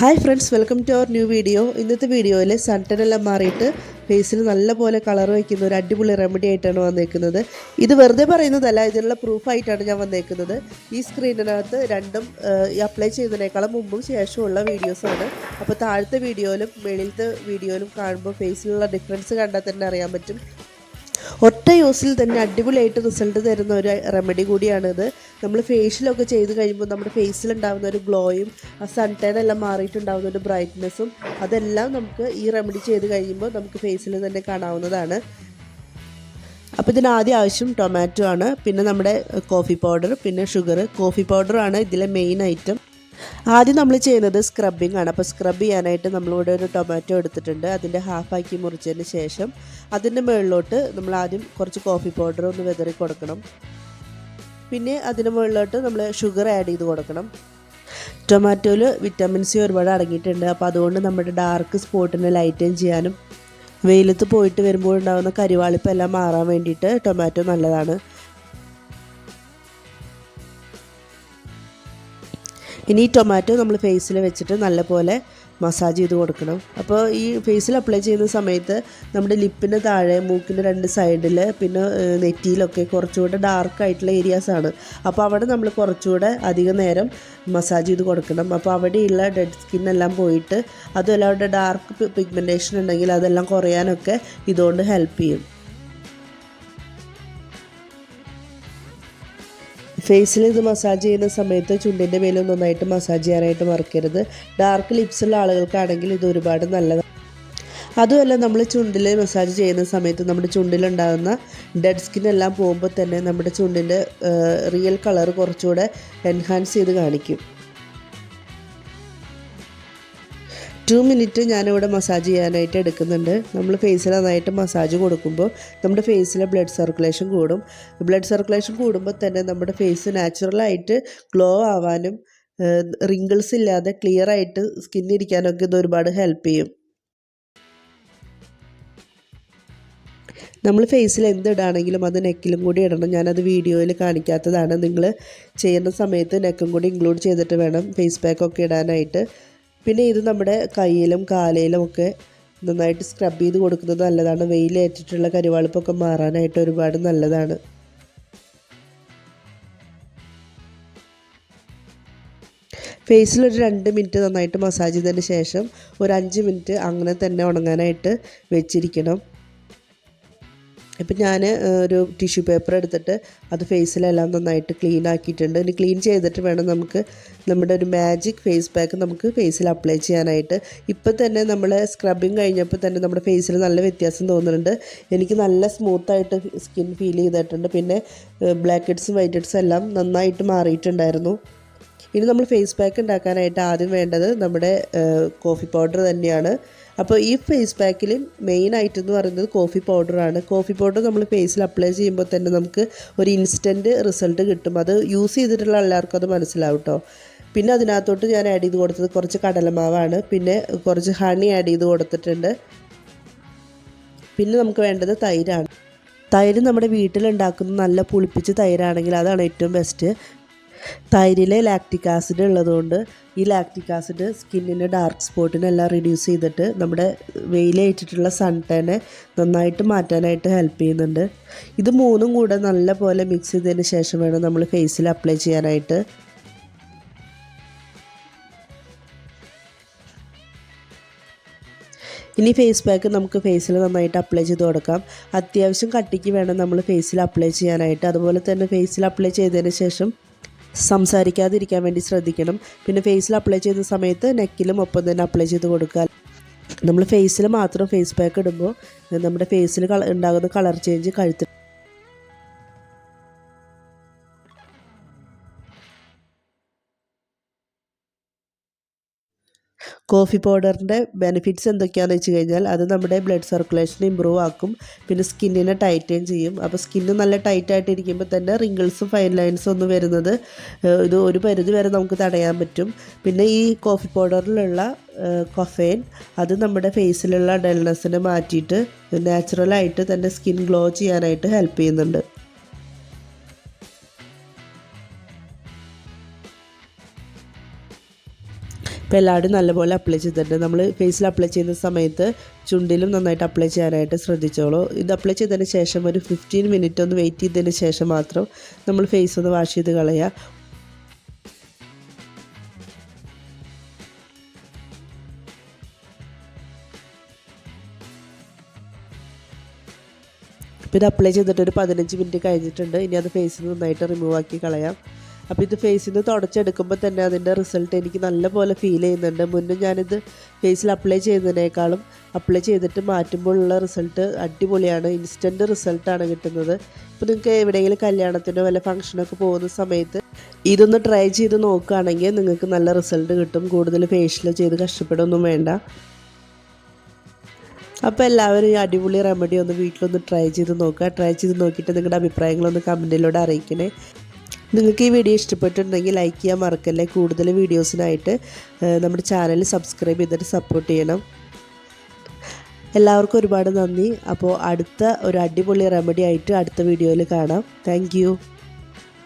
Hi friends welcome to our new video. ഇന്നത്തെ വീഡിയോയിൽ സൺടനെല്ലാം മാറിയിട്ട് ഫേസിൽ നല്ലപോലെ കളർ വയ്ക്കുന്ന ഒരു അടിപൊളി റെമഡി ആയിട്ടാണ് വന്നേക്കുന്നത്. ഇത് വെറുതെ പറയുന്നതല്ല ഇതിനുള്ള പ്രൂഫായിട്ടാണ് ഞാൻ വന്നേക്കുന്നത്. ഈ സ്ക്രീനിനകത്ത് രണ്ടും അപ്ലൈ ചെയ്യുന്നതിനേക്കാളും മുമ്പും ശേഷമുള്ള വീഡിയോസാണ് അപ്പോൾ താഴത്തെ വീഡിയോയിലും വെളിയിലത്തെ വീഡിയോയിലും കാണുമ്പോൾ ഫേസിലുള്ള ഡിഫറൻസ് കണ്ടാൽ തന്നെ അറിയാൻ പറ്റും. ഒറ്റ യൂസിൽ തന്നെ അടിപൊളിയായിട്ട് റിസൾട്ട് തരുന്ന ഒരു റെമഡി കൂടിയാണിത്. നമ്മൾ ഫേഷ്യലൊക്കെ ചെയ്ത് കഴിയുമ്പോൾ നമ്മുടെ ഫേസിൽ ഉണ്ടാകുന്ന ഒരു ഗ്ലോയും ആ സൺടേൺ എല്ലാം മാറിയിട്ടുണ്ടാകുന്ന ഒരു ബ്രൈറ്റ്നെസ്സും അതെല്ലാം നമുക്ക് ഈ റെമഡി ചെയ്ത് കഴിയുമ്പോൾ നമുക്ക് ഫേസിൽ തന്നെ കാണാവുന്നതാണ്. അപ്പോൾ ഇതിന് ആദ്യം ആവശ്യം ടൊമാറ്റോ ആണ്. പിന്നെ നമ്മുടെ കോഫി പൗഡർ പിന്നെ ഷുഗർ കോഫി പൗഡറാണ് ഇതിലെ മെയിൻ ഐറ്റം ആദ്യം നമ്മൾ ചെയ്യുന്നത് സ്ക്രബിംഗ് ആണ്. അപ്പോൾ സ്ക്രബ് ചെയ്യാനായിട്ട് നമ്മളിവിടെ ഒരു ടൊമാറ്റോ എടുത്തിട്ടുണ്ട്. അതിന്റെ ഹാഫാക്കി മുറിച്ചതിന് ശേഷം അതിന്റെ മുകളിലോട്ട് നമ്മൾ ആദ്യം കുറച്ച് കോഫി പൗഡർ ഒന്ന് വിതറി കൊടുക്കണം. പിന്നെ അതിന് മുകളിലോട്ട് നമ്മൾ ഷുഗർ ആഡ് ചെയ്ത് കൊടുക്കണം. ടൊമാറ്റോയിൽ വിറ്റാമിൻ സി ഒരുപാട് അടങ്ങിയിട്ടുണ്ട്. അപ്പോൾ അതുകൊണ്ട് നമ്മുടെ ഡാർക്ക് സ്പോട്ടിനെ ലൈറ്റൻ ചെയ്യാനും വെയിലത്ത് പോയിട്ട് വരുമ്പോൾ ഉണ്ടാകുന്ന കരിവാളിപ്പെല്ലാം മാറാൻ വേണ്ടിയിട്ട് ടൊമാറ്റോ നല്ലതാണ്. ഇനി ഈ ടൊമാറ്റോ നമ്മൾ ഫേസിൽ വെച്ചിട്ട് നല്ലപോലെ മസാജ് ചെയ്ത് കൊടുക്കണം. അപ്പോൾ ഈ ഫേസിൽ അപ്ലൈ ചെയ്യുന്ന സമയത്ത് നമ്മുടെ ലിപ്പിന് താഴെ മൂക്കിന്റെ രണ്ട് സൈഡിൽ പിന്നെ നെറ്റിയിലൊക്കെ കുറച്ചുകൂടെ ഡാർക്ക് ആയിട്ടുള്ള ഏരിയാസാണ് അപ്പോൾ അവിടെ നമ്മൾ കുറച്ചുകൂടെ അധികം നേരം മസാജ് ചെയ്ത് കൊടുക്കണം. അപ്പോൾ അവിടെയുള്ള ഡെഡ് സ്കിന്നെല്ലാം പോയിട്ട് അതുമല്ല അവിടെ ഡാർക്ക് പിഗ്മെന്റേഷൻ ഉണ്ടെങ്കിൽ അതെല്ലാം കുറയാനൊക്കെ ഇതുകൊണ്ട് ഹെൽപ്പ് ചെയ്യും. ഫേസിൽ ഇത് മസാജ് ചെയ്യുന്ന സമയത്ത് ചുണ്ടിന്റെ മേലും നന്നായിട്ട് മസാജ് ചെയ്യാനായിട്ട് മറക്കരുത്. ഡാർക്ക് ലിപ്സുള്ള ആളുകൾക്കാണെങ്കിൽ ഇത് ഒരുപാട് നല്ലതാണ് അതുമല്ല നമ്മൾ ചുണ്ടിൽ മസാജ് ചെയ്യുന്ന സമയത്ത് നമ്മുടെ ചുണ്ടിലുണ്ടാകുന്ന ഡെഡ് സ്കിൻ എല്ലാം പോകുമ്പോൾ തന്നെ നമ്മുടെ ചുണ്ടിന്റെ റിയൽ കളർ കുറച്ചുകൂടെ എൻഹാൻസ് ചെയ്ത് കാണിക്കും. ടു മിനിറ്റ് ഞാനിവിടെ മസാജ് ചെയ്യാനായിട്ട് എടുക്കുന്നുണ്ട്. നമ്മൾ ഫേസിൽ നന്നായിട്ട് മസാജ് കൊടുക്കുമ്പോൾ നമ്മുടെ ഫേസിലെ ബ്ലഡ് സർക്കുലേഷൻ കൂടും. ബ്ലഡ് സർക്കുലേഷൻ കൂടുമ്പോൾ തന്നെ നമ്മുടെ ഫേസ് നാച്ചുറലായിട്ട് ഗ്ലോ ആവാനും റിങ്കിൾസ് ഇല്ലാതെ ക്ലിയർ ആയിട്ട് സ്കിൻ ഇരിക്കാനൊക്കെ ഇത് ഒരുപാട് ഹെൽപ്പ് ചെയ്യും. നമ്മൾ ഫേസിൽ എന്തിടാണെങ്കിലും അത് നെക്കിലും കൂടി ഇടണം. ഞാനത് വീഡിയോയിൽ കാണിക്കാത്തതാണ്. നിങ്ങൾ ചെയ്യുന്ന സമയത്ത് നെക്കും കൂടി ഇൻക്ലൂഡ് ചെയ്തിട്ട് വേണം ഫേസ് പാക്കൊക്കെ ഇടാനായിട്ട്. പിന്നെ ഇത് നമ്മുടെ കയ്യിലും കാലയിലും ഒക്കെ നന്നായിട്ട് സ്ക്രബ് ചെയ്ത് കൊടുക്കുന്നത് നല്ലതാണ്. വെയിലേറ്റിട്ടുള്ള കരിവാളിപ്പൊക്കെ മാറാനായിട്ട് ഒരുപാട് നല്ലതാണ്. ഫേസിൽ ഒരു രണ്ട് മിനിറ്റ് നന്നായിട്ട് മസാജ് ചെയ്തതിന് ശേഷം ഒരു അഞ്ച് മിനിറ്റ് അങ്ങനെ തന്നെ ഉണങ്ങാനായിട്ട് വെച്ചിരിക്കണം. ഇപ്പം ഞാൻ ഒരു ടിഷ്യൂ പേപ്പർ എടുത്തിട്ട് അത് ഫേസിലെല്ലാം നന്നായിട്ട് ക്ലീൻ ആക്കിയിട്ടുണ്ട്. ഇനി ക്ലീൻ ചെയ്തിട്ട് വേണം നമുക്ക് നമ്മുടെ ഒരു മാജിക് ഫേസ് പാക്ക് നമുക്ക് ഫേസിൽ അപ്ലൈ ചെയ്യാനായിട്ട്. ഇപ്പം തന്നെ നമ്മൾ സ്ക്രബിങ് കഴിഞ്ഞപ്പോൾ തന്നെ നമ്മുടെ ഫേസിൽ നല്ല വ്യത്യാസം തോന്നുന്നുണ്ട്. എനിക്ക് നല്ല സ്മൂത്തായിട്ട് സ്കിൻ ഫീൽ ചെയ്തിട്ടുണ്ട്. പിന്നെ ബ്ലാക്ക് ഹെഡ്സും വൈറ്റ് ഹെഡ്സും എല്ലാം നന്നായിട്ട് മാറിയിട്ടുണ്ടായിരുന്നു. ഇനി നമ്മൾ ഫേസ് പാക്ക് ഉണ്ടാക്കാനായിട്ട് ആദ്യം വേണ്ടത് നമ്മുടെ കോഫി പൗഡർ തന്നെയാണ്. അപ്പോൾ ഈ ഫേസ് പാക്കിൽ മെയിൻ ആയിട്ട് എന്ന് പറയുന്നത് കോഫി പൗഡറാണ് കോഫി പൗഡർ നമ്മൾ ഫേസിൽ അപ്ലൈ ചെയ്യുമ്പോൾ തന്നെ നമുക്ക് ഒരു ഇൻസ്റ്റന്റ് റിസൾട്ട് കിട്ടും. അത് യൂസ് ചെയ്തിട്ടുള്ള എല്ലാവർക്കും അത് മനസ്സിലാവും കേട്ടോ പിന്നെ അതിനകത്തോട്ട് ഞാൻ ആഡ് ചെയ്ത് കൊടുത്തത് കുറച്ച് കടലമാവാണ്. പിന്നെ കുറച്ച് ഹണി ആഡ് ചെയ്ത് കൊടുത്തിട്ടുണ്ട്. പിന്നെ നമുക്ക് വേണ്ടത് തൈരാണ്. തൈര് നമ്മുടെ വീട്ടിലുണ്ടാക്കുന്ന നല്ല പുളിപ്പിച്ച് തൈരാണെങ്കിൽ അതാണ് ഏറ്റവും ബെസ്റ്റ് തൈരിലെ ലാക്റ്റിക് ആസിഡ് ഉള്ളതുകൊണ്ട് ഈ ലാക്റ്റിക് ആസിഡ് സ്കിന്നിന്റെ ഡാർക്ക് സ്പോട്ടിനെല്ലാം റിഡ്യൂസ് ചെയ്തിട്ട് നമ്മുടെ വെയിലേറ്റിട്ടുള്ള സൺടേനെ നന്നായിട്ട് മാറ്റാനായിട്ട് ഹെൽപ്പ് ചെയ്യുന്നുണ്ട്. ഇത് മൂന്നും കൂടെ നല്ലപോലെ മിക്സ് ചെയ്തതിന് ശേഷം വേണം നമ്മൾ ഫേസിൽ അപ്ലൈ ചെയ്യാനായിട്ട്. ഇനി ഫേസ് പാക്ക് നമുക്ക് ഫേസിൽ നന്നായിട്ട് അപ്ലൈ ചെയ്ത് കൊടുക്കാം. അത്യാവശ്യം കട്ടിക്ക് വേണം നമ്മൾ ഫേസിൽ അപ്ലൈ ചെയ്യാനായിട്ട്. അതുപോലെ തന്നെ ഫേസിൽ അപ്ലൈ ചെയ്തതിന് ശേഷം സംസാരിക്കാതിരിക്കാൻ വേണ്ടി ശ്രദ്ധിക്കണം. പിന്നെ ഫേസിൽ അപ്ലൈ ചെയ്യുന്ന സമയത്ത് നെക്കിലും ഒപ്പം തന്നെ അപ്ലൈ ചെയ്ത് കൊടുക്കുക. നമ്മൾ ഫേസിൽ മാത്രം ഫേസ് പാക്ക് ഇടുമ്പോൾ നമ്മുടെ ഫേസിൽ ഉണ്ടാകുന്ന കളർ ചേഞ്ച് കഴുത്തിൽ കോഫി പൗഡറിന്റെ ബെനിഫിറ്റ്സ് എന്തൊക്കെയാണെന്ന് വെച്ച് കഴിഞ്ഞാൽ അത് നമ്മുടെ ബ്ലഡ് സർക്കുലേഷൻ ഇമ്പ്രൂവ് ആക്കും പിന്നെ സ്കിന്നിനെ ടൈറ്റൻ ചെയ്യും. അപ്പോൾ സ്കിന്ന് നല്ല ടൈറ്റായിട്ട് ഇരിക്കുമ്പോൾ തന്നെ റിങ്കിൾസും ഫൈൻ ലൈൻസും ഒന്നും വരുന്നത് ഇത് ഒരു പരിധി വരെ നമുക്ക് തടയാൻ പറ്റും. പിന്നെ ഈ കോഫി പൗഡറിലുള്ള കൊഫൈൻ അത് നമ്മുടെ ഫേസിലുള്ള ഡൽനെസ്സിനെ മാറ്റിയിട്ട് നാച്ചുറലായിട്ട് തന്നെ സ്കിൻ ഗ്ലോ ചെയ്യാനായിട്ട് ഹെൽപ്പ് ചെയ്യുന്നുണ്ട്. അപ്പോൾ എല്ലാവരും നല്ലപോലെ അപ്ലൈ ചെയ്തിട്ടുണ്ട്. നമ്മൾ ഫേസിൽ അപ്ലൈ ചെയ്യുന്ന സമയത്ത് ചുണ്ടിലും നന്നായിട്ട് അപ്ലൈ ചെയ്യാനായിട്ട് ശ്രദ്ധിച്ചോളൂ. ഇത് അപ്ലൈ ചെയ്തതിന് ശേഷം ഒരു ഫിഫ്റ്റീൻ മിനിറ്റ് ഒന്ന് വെയിറ്റ് ചെയ്തതിന് ശേഷം മാത്രം നമ്മൾ ഫേസ് ഒന്ന് വാഷ് ചെയ്ത് കളയുക ഇപ്പോൾ ഇത് അപ്ലൈ ചെയ്തിട്ട് ഒരു പതിനഞ്ച് മിനിറ്റ് കഴിഞ്ഞിട്ടുണ്ട്. ഇനി അത് ഫേസിൽ നിന്ന് നന്നായിട്ട് റിമൂവ് ആക്കി കളയാം. അപ്പോൾ ഇത് ഫേസിൽ നിന്ന് തുടച്ചെടുക്കുമ്പോൾ തന്നെ അതിന്റെ റിസൾട്ട് എനിക്ക് നല്ലപോലെ ഫീൽ ചെയ്യുന്നുണ്ട്. മുന്നേ ഞാനിത് ഫേസിൽ അപ്ലൈ ചെയ്യുന്നതിനേക്കാളും അപ്ലൈ ചെയ്തിട്ട് മാറ്റുമ്പോഴുള്ള റിസൾട്ട് അടിപൊളിയാണ്. ഇൻസ്റ്റന്റ് റിസൾട്ടാണ് കിട്ടുന്നത്. ഇപ്പോൾ നിങ്ങൾക്ക് എവിടെയെങ്കിലും കല്യാണത്തിനോ വല്ല ഫംഗ്ഷനൊക്കെ പോകുന്ന സമയത്ത് ഇതൊന്ന് ട്രൈ ചെയ്ത് നോക്കുകയാണെങ്കിൽ നിങ്ങൾക്ക് നല്ല റിസൾട്ട് കിട്ടും. കൂടുതൽ ഫേഷ്യൽ ചെയ്ത് കഷ്ടപ്പെടുകയൊന്നും വേണ്ട. അപ്പോൾ എല്ലാവരും ഈ അടിപൊളി റെമഡി ഒന്ന് വീട്ടിലൊന്ന് ട്രൈ ചെയ്ത് നോക്കുക. ട്രൈ ചെയ്ത് നോക്കിയിട്ട് നിങ്ങളുടെ അഭിപ്രായങ്ങളൊന്ന് കമന്റിലൂടെ അറിയിക്കണേ. നിങ്ങൾക്ക് ഈ വീഡിയോ ഇഷ്ടപ്പെട്ടിട്ടുണ്ടെങ്കിൽ ലൈക്ക് ചെയ്യാൻ മറക്കല്ലേ. കൂടുതൽ വീഡിയോസിനായിട്ട് നമ്മുടെ ചാനൽ സബ്സ്ക്രൈബ് ചെയ്തിട്ട് സപ്പോർട്ട് ചെയ്യണം. എല്ലാവർക്കും ഒരുപാട് നന്ദി. അപ്പോൾ അടുത്ത ഒരു അടിപൊളി റെമഡി ആയിട്ട് അടുത്ത വീഡിയോയിൽ കാണാം. താങ്ക്